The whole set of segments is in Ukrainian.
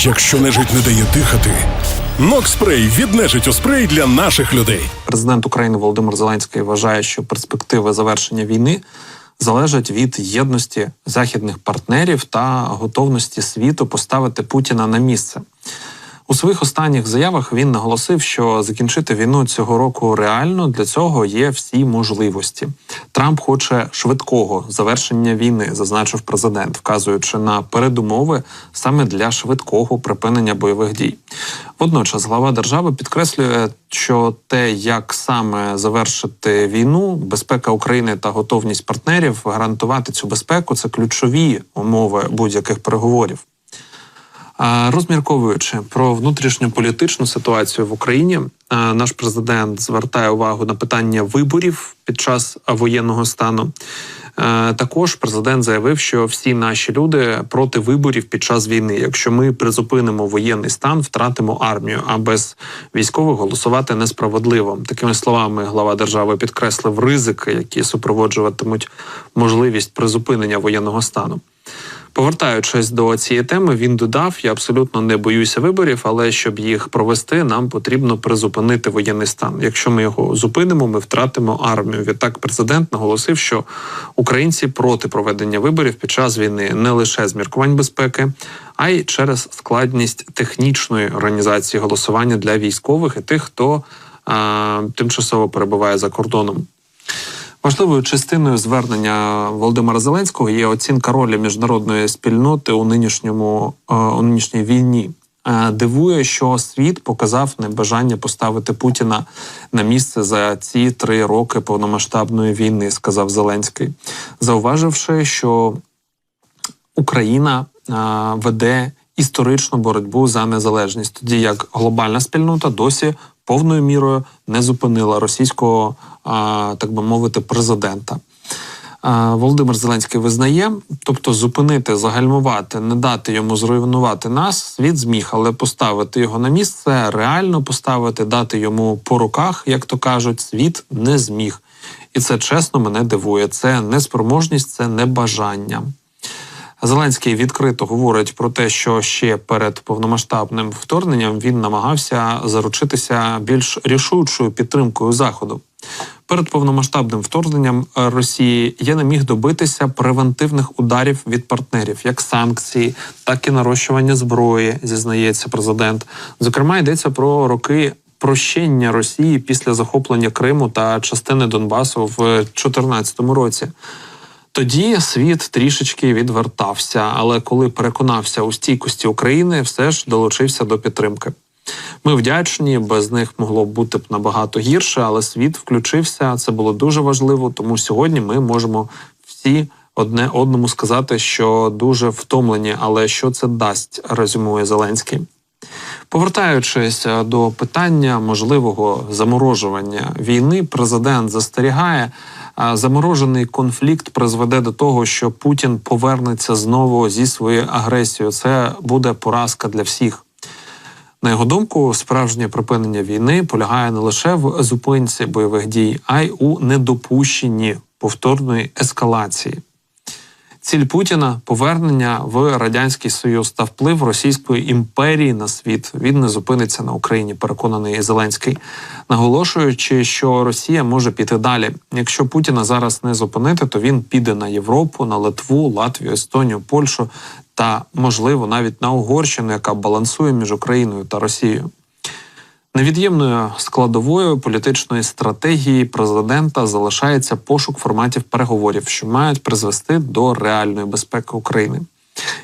Якщо нежить не дає дихати, Нокспрей від нежиттю спрей для наших людей. Президент України Володимир Зеленський вважає, що перспективи завершення війни залежать від єдності західних партнерів та готовності світу поставити Путіна на місце. У своїх останніх заявах він наголосив, що закінчити війну цього року реально для цього є всі можливості. Трамп хоче швидкого завершення війни, зазначив президент, вказуючи на передумови саме для швидкого припинення бойових дій. Водночас глава держави підкреслює, що те, як саме завершити війну, безпека України та готовність партнерів гарантувати цю безпеку це ключові умови будь-яких переговорів. Розмірковуючи про внутрішньополітичну ситуацію в Україні, наш президент звертає увагу на питання виборів під час воєнного стану. Також президент заявив, що всі наші люди проти виборів під час війни. Якщо ми призупинимо воєнний стан, втратимо армію. А без військових голосувати несправедливо. Такими словами глава держави підкреслив ризики, які супроводжуватимуть можливість призупинення воєнного стану. Повертаючись до цієї теми, він додав: я абсолютно не боюся виборів, але щоб їх провести, нам потрібно призупинити воєнний стан. Якщо ми його зупинимо, ми втратимо армію. Відтак, президент наголосив, що українці проти проведення виборів під час війни не лише з міркувань безпеки, а й через складність технічної організації голосування для військових і тих, хто а, тимчасово перебуває за кордоном. Важливою частиною звернення Володимира Зеленського є оцінка ролі міжнародної спільноти у нинішньому е, у нинішній війні. Е, Дивує, що світ показав небажання поставити Путіна на місце за ці три роки повномасштабної війни, сказав Зеленський, зауваживши, що Україна е, веде історичну боротьбу за незалежність, тоді як глобальна спільнота досі повною мірою не зупинила російського, так би мовити, президента. Володимир Зеленський визнає, тобто зупинити, загальмувати, не дати йому зруйнувати нас, світ зміг, але поставити його на місце, реально поставити, дати йому по руках, як то кажуть, світ не зміг. І це чесно мене дивує. Це неспроможність, це небажання. Зеленський відкрито говорить про те, що ще перед повномасштабним вторгненням він намагався заручитися більш рішучою підтримкою заходу. Перед повномасштабним вторгненням Росії я не міг добитися превентивних ударів від партнерів, як санкції, так і нарощування зброї, зізнається президент. Зокрема, йдеться про роки. Прощення Росії після захоплення Криму та частини Донбасу в 2014 році. Тоді світ трішечки відвертався, але коли переконався у стійкості України, все ж долучився до підтримки. Ми вдячні, без них могло бути б набагато гірше, але світ включився. Це було дуже важливо. Тому сьогодні ми можемо всі одне одному сказати, що дуже втомлені, але що це дасть, резюмує Зеленський. Повертаючись е, до питання можливого заморожування війни, президент застерігає, заморожений конфлікт призведе до того, що Путін повернеться знову зі своєю агресією. Це буде поразка для всіх. На його думку, справжнє припинення війни полягає не лише в зупинці бойових дій, а й у недопущенні повторної ескалації. Ціль Путіна повернення в радянський союз та вплив Російської імперії на світ. Він не зупиниться на Україні. Переконаний Зеленський, наголошуючи, що Росія може піти далі. Якщо Путіна зараз не зупинити, то він піде на Європу, на Литву, Латвію, Естонію, Польщу та, можливо, навіть на Угорщину, яка балансує між Україною та Росією. Невід'ємною складовою політичної стратегії президента залишається пошук форматів переговорів, що мають призвести до реальної безпеки України.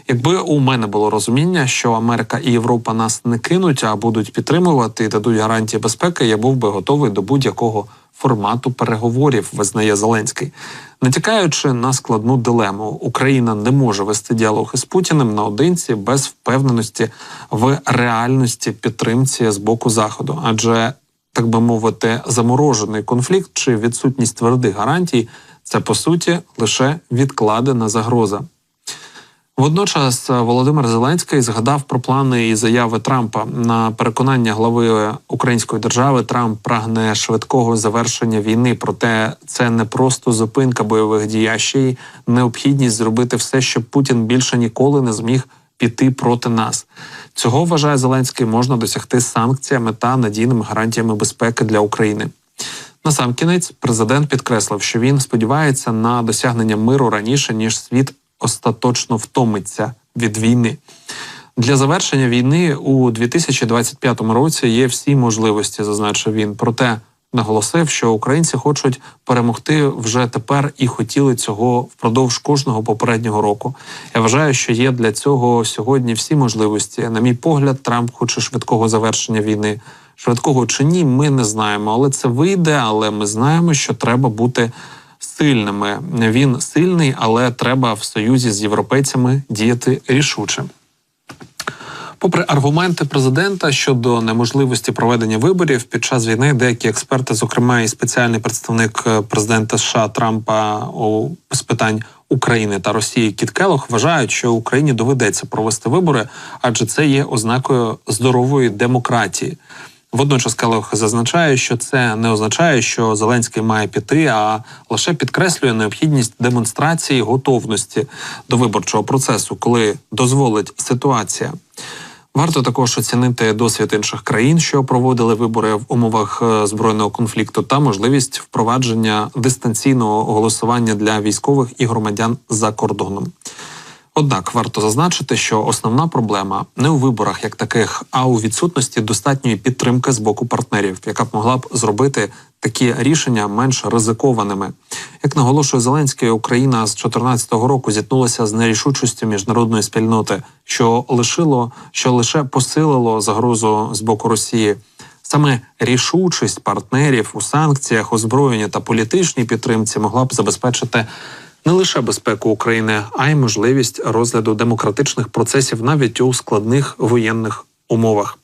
Якби у мене було розуміння, що Америка і Європа нас не кинуть, а будуть підтримувати і дадуть гарантії безпеки, я був би готовий до будь-якого формату переговорів, визнає Зеленський, натякаючи на складну дилему, Україна не може вести діалог із Путіним наодинці без впевненості в реальності підтримці з боку заходу, адже так би мовити, заморожений конфлікт чи відсутність твердих гарантій це по суті лише відкладена загроза. Водночас е, Володимир Зеленський згадав про плани і заяви Трампа на переконання глави української держави. Трамп прагне швидкого завершення війни. Проте це не просто зупинка бойових дій, а ще й необхідність зробити все, щоб Путін більше ніколи не зміг піти проти нас. Цього вважає Зеленський можна досягти санкціями та надійними гарантіями безпеки для України. Насамкінець президент підкреслив, що він сподівається на досягнення миру раніше ніж світ остаточно втомиться від війни. Для завершення війни у 2025 році є всі можливості, зазначив він. Проте наголосив, що українці хочуть перемогти вже тепер і хотіли цього впродовж кожного попереднього року. Я вважаю, що є для цього сьогодні всі можливості. На мій погляд, Трамп хоче швидкого завершення війни. Швидкого чи ні, ми не знаємо, але це вийде. Але ми знаємо, що треба бути сильними. Він сильний, але треба в союзі з європейцями діяти рішуче. Попри аргументи президента щодо неможливості проведення виборів під час війни, деякі експерти, зокрема і спеціальний представник е, президента США Трампа у з питань України та Росії Кіт Келох вважають, що Україні доведеться провести вибори, адже це є ознакою здорової демократії. Водночас Келох зазначає, що це не означає, що Зеленський має піти, а лише підкреслює необхідність демонстрації готовності до виборчого процесу, коли дозволить ситуація. Варто також оцінити досвід інших країн, що проводили вибори в умовах е, збройного конфлікту, та можливість впровадження дистанційного голосування для військових і громадян за кордоном. Однак варто зазначити, що основна проблема не у виборах як таких, а у відсутності достатньої підтримки з боку партнерів, яка б могла б зробити такі рішення менш ризикованими. Як наголошує Зеленський, Україна з 2014 року зіткнулася з нерішучістю міжнародної спільноти, що лишило, що лише посилило загрозу з боку Росії. Саме рішучість партнерів у санкціях, озброєнні та політичній підтримці могла б забезпечити не лише безпеку України, а й можливість розгляду демократичних процесів навіть у складних воєнних умовах.